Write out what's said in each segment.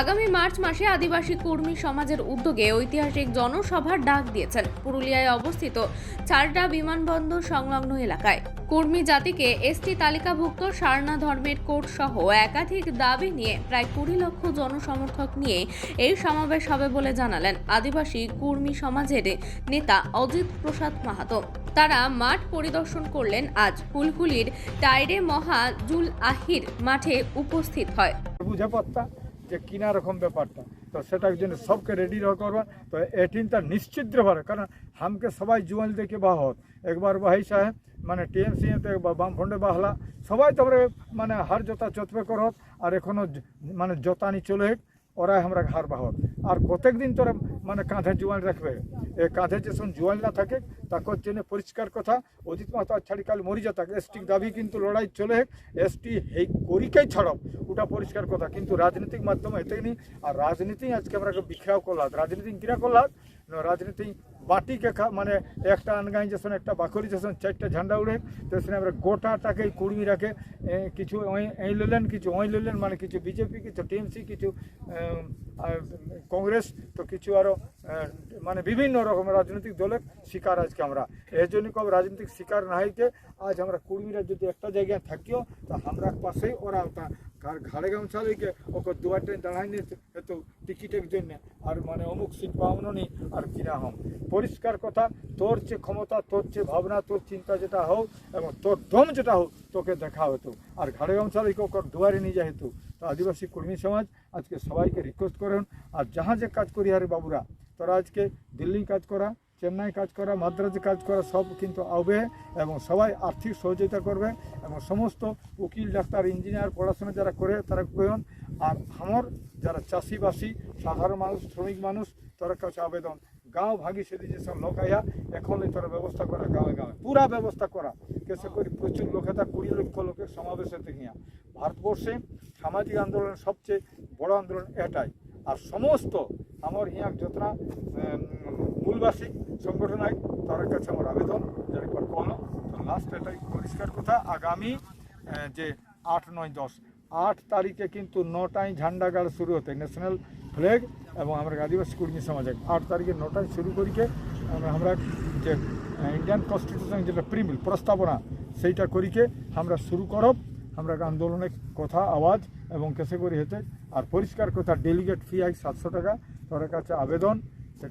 আগামী মার্চ মাসে আদিবাসী কর্মী সমাজের উদ্যোগে ঐতিহাসিক জনসভার ডাক দিয়েছেন। পুরুলিয়ায় অবস্থিত চারটা বিমানবন্দর সংলগ্ন এলাকায়। কর্মী জাতিকে এসটি তালিকাভুক্ত সারনা ধর্মের কোর্ট সহ একাধিক দাবি নিয়ে প্রায় কুড়ি লক্ষ জনসমর্থক নিয়ে এই সমাবেশ হবে বলে জানালেন আদিবাসী কর্মী সমাজের নেতা অজিত প্রসাদ মাহাতো। তারা মাঠ পরিদর্শন করলেন আজ ফুলকুলির টাইরে মহাজুল আহির মাঠে উপস্থিত হয়। যে কিনা রকম ব্যাপারটা, তো সেটার জন্য সবকে রেডি করবা। তো এটিনটা নিশ্চিত ভাবে, কারণ হামকে সবাই জুয়াল দেখে বাহত। একবার বাহি সাহেব মানে টিএমসি বামফন্ডে বাহলা, সবাই তারপরে মানে হার জোতা চতবে করত, আর এখনও জ- মানে জোতানি চলে ওরাই আমরা হার বাহর। আর প্রত্যেক দিন তোরা মানে কাঁধে জোয়াল রাখবে। এ কাঁধে যে সব জোয়াল না থাকে তাকর জন্য পরিষ্কার কথা, অজিত মাহাতো ছাড়ি কাল মরি যা থাকে এসটি দাবি কিন্তু লড়াই চলে এসটি এই করিকেই ছাড়ব ওটা পরিষ্কার কথা। কিন্তু রাজনৈতিক মাধ্যমে এতে নি আর রাজনীতি আজকে আমরা বিখ্যাও করলাম রাজনীতি কিরা করলাম রাজনীতি বাটিকে মানে একটা যেসন একটা বাকরি যেসন চারটা ঝান্ডা উড়ে, তো সেখানে আমরা গোটাটাকে কুড়মি রাখে কিছু এই লইলেন, কিছু ওই লইলেন মানে কিছু বিজেপি, কিছু টিএমসি, কিছু কংগ্রেস, তো কিছু আরও মানে বিভিন্ন রকমের রাজনৈতিক দলের শিকার আজকে আমরা। এর জন্য কব রাজনৈতিক শিকার না হইতে আজ আমরা কুড়মিরা যদি একটা জায়গায় থাকিও, তো আমরা পাশেই ওরা কার ঘাড়ে গামছা লইকে ওকে দুয়ার ট্রেন দাঁড়াই নিয়ে হেতু টিকিটের জন্য। আর মানে অমুক সিট পাওনো নি আর কিনা হম। পরিষ্কার কথা, তোর যে ক্ষমতা, তোর যে ভাবনা, তোর চিন্তা যেটা হোক এবং তোর দম যেটা হোক তোকে দেখা হতো। আর ঘাড়ে গামছা লইকে ওকে দুয়ারে নিয়ে যায় হেতু। তো আদিবাসী কর্মী সমাজ আজকে সবাইকে রিকোয়েস্ট করেন, আর যাহা যে কাজ করি আরে বাবুরা, তোরা আজকে দিল্লি কাজ করা চেন্নাই কাজ করা মাদ্রাজে কাজ করা সব কিন্তু আবে এবং সবাই আর্থিক সহযোগিতা করবে এবং সমস্ত উকিল ডাক্তার ইঞ্জিনিয়ার পড়াশোনা যারা করে তারা করেন। আর আমার যারা চাষিবাসী সাধারণ মানুষ শ্রমিক মানুষ তারা কাছে আবেদন। গাঁও ভাগি সেদি যেসব লোক আইয়া এখন তোরা ব্যবস্থা করা গাঁয়ে গাঁয়ে। পুরা ব্যবস্থা করা। কেসে করে প্রচুর লোক এটা কুড়ি লক্ষ লোকের সমাবেশে দেখিয়া ভারতবর্ষে সামাজিক আন্দোলনের সবচেয়ে বড় আন্দোলন এটাই। আর সমস্ত আমার যতটা উম, মূলবাসী সংগঠন হয় তাদের কাছে আমার আবেদন যে একবার তো লাস্ট এটাই পরিষ্কার কথা। আগামী যে আট, নয়, দশ, আট তারিখে কিন্তু নটায় ঝান্ডা গাড় শুরু হতে ন্যাশনাল ফ্ল্যাগ এবং আমরা আদিবাসী কর্মী সমাজে আট তারিখে নটায় শুরু করিকে আমরা- যে ইন্ডিয়ান কনস্টিটিউশন যেটা প্রিমিল প্রস্তাবনা, সেইটা করিকে আমরা শুরু করব আমরা আন্দোলনের কথা, আওয়াজ এবং কেসে করি হেতে, আর পরিষ্কার কথা ডেলিগেট ফি আই সাতশো টাকা তোর কাছে আবেদন।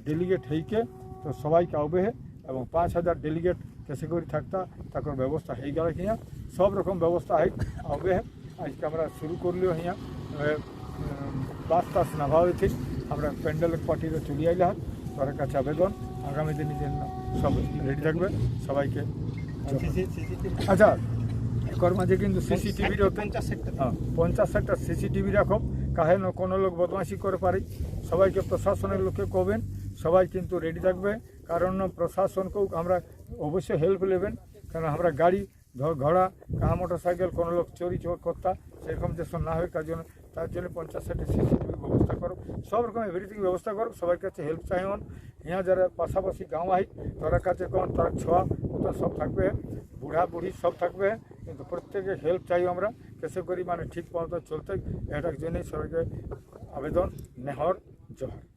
ডেলিগেট হইকে তো সবাইকে আবেহে এবং পাঁচ হাজার ডেলিগেট কেসে করি থাকতা তাকর ব্যবস্থা হয়ে গেল হিয়া সব রকম ব্যবস্থা হয় আবেহে আজকে আমরা শুরু করলেও হিয়া বাস টাস না ভাবে আমরা প্যান্ডেল পার্টিতে চলে আইলে হাত তোর কাছে আবেদন। আগামী দিনের জন্য সব রেডি থাকবে সবাইকে আচ্ছা। একর মাঝে কিন্তু সিসিটিভির হ্যাঁ পঞ্চাশ ষাটটা সিসিটিভি রাখো। কাহে না কোনো লোক বদমাশি করে পারে। সবাইকে প্রশাসনের লোককে কবেন, সবাই কিন্তু রেডি থাকবে। কারণ প্রশাসনকেও আমরা অবশ্যই হেল্প নেবেন। কারণ আমরা গাড়ি ঘোড়া কাহা মোটর সাইকেল কোনো লোক চুরি চোর কর্তা, সেরকম যেসব না হয় তার জন্য তার জন্য পঞ্চাশ ষাটটি সিসিটিভি ব্যবস্থা করো। সব রকম এভরিথিং ব্যবস্থা করো। সবার কাছে হেল্প চাইন ইয়া যারা পাশাপাশি গাঁও আই, তার কাছে কোন, তার ছোঁয়া, ওটা সব থাকবে। বুড়া বুড়ি সব থাকবে। কিন্তু প্রত্যেকে হেল্প চাই আমরা। কেসে করি মানে ঠিক মতো চলতে এটার জন্যই সবাইকে আবেদন নেহর জোহার।